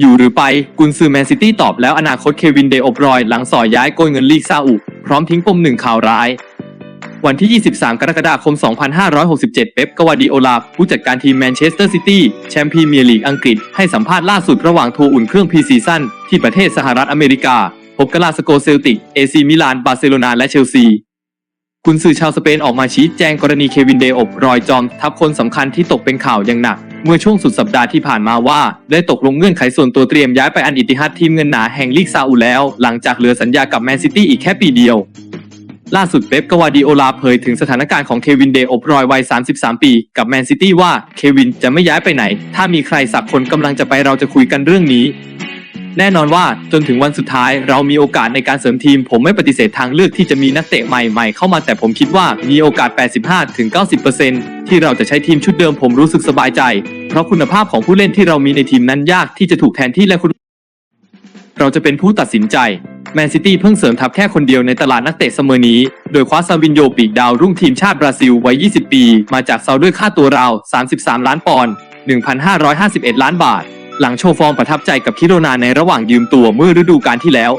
อยู่หรือไปกุนซือแมนซิตี้ตอบแล้วอนาคตเควินเดอบรอย หลังสอยย้ายโกยเงินลีกซาอุพร้อมทิ้งปมหนึ่งข่าวร้าย วันที่ 23 กรกฎาคม 2567 เป๊ปกวาร์ดิโอลาผู้จัดการทีมแมนเชสเตอร์ซิตี้แชมป์พรีเมียร์ลีกอังกฤษ ให้สัมภาษณ์ล่าสุดระหว่างทัวร์อุ่นเครื่องพรีซีซั่นที่ประเทศสหรัฐอเมริกา พบกลาสโกเซลติก เอซีมิลาน บาร์เซโลนา และเชลซีกุนซือชาวสเปนออกมาชี้แจงกรณีเควินเดอบรอยจอม ทัพคนสำคัญที่ตกเป็นข่าวอย่างหนัก เมื่อช่วงสุดสัปดาห์ที่ผ่านมาว่า ได้ตกลงเงื่อนไขส่วนตัวเตรียมย้ายไปอันอิติฮัดทีมเงินหนาแห่งลีกซาอุแล้ว หลังจากเหลือสัญญากับแมนซิตี้อีกแค่ปีเดียว ล่าสุดเป๊ปกวาร์ดิโอลาเผยถึงสถานการณ์ของเควินเดอบรอยวัย 33 ปี กับแมนซิตี้ว่าเควินจะไม่ย้ายไปไหน ถ้ามีใครสักคนกำลังจะไปเราจะคุยกันเรื่องนี้ แน่นอนว่าจนถึงวันสุดท้าย เรามีโอกาสในการเสริมทีม ผมไม่ปฏิเสธทางเลือกที่จะมีนักเตะใหม่ๆ เข้ามาแต่ผมคิดว่ามีโอกาส 85-90%ที่เราจะใช้ทีมชุดเดิมผมรู้สึกสบายใจ เพราะคุณภาพของผู้เล่นที่เรามีในทีมนั้นยากที่จะถูกแทนที่และคุณ เราจะเป็นผู้ตัดสินใจแมนซิตี้เพิ่งเสริมทัพแค่คนเดียวในตลาดนักเตะเสมอนี้ โดยคว้าซาวินโยปีกดาวรุ่งทีมชาติบราซิลวัย 20 ปี มาจากเซาด้วยค่าตัวราว 33 ล้านปอนด์ 1,551 ล้านบาท หลังโชว์ฟอร์มประทับใจกับคิโรนาในระหว่างยืมตัวเมื่อฤดูกาลที่แล้ว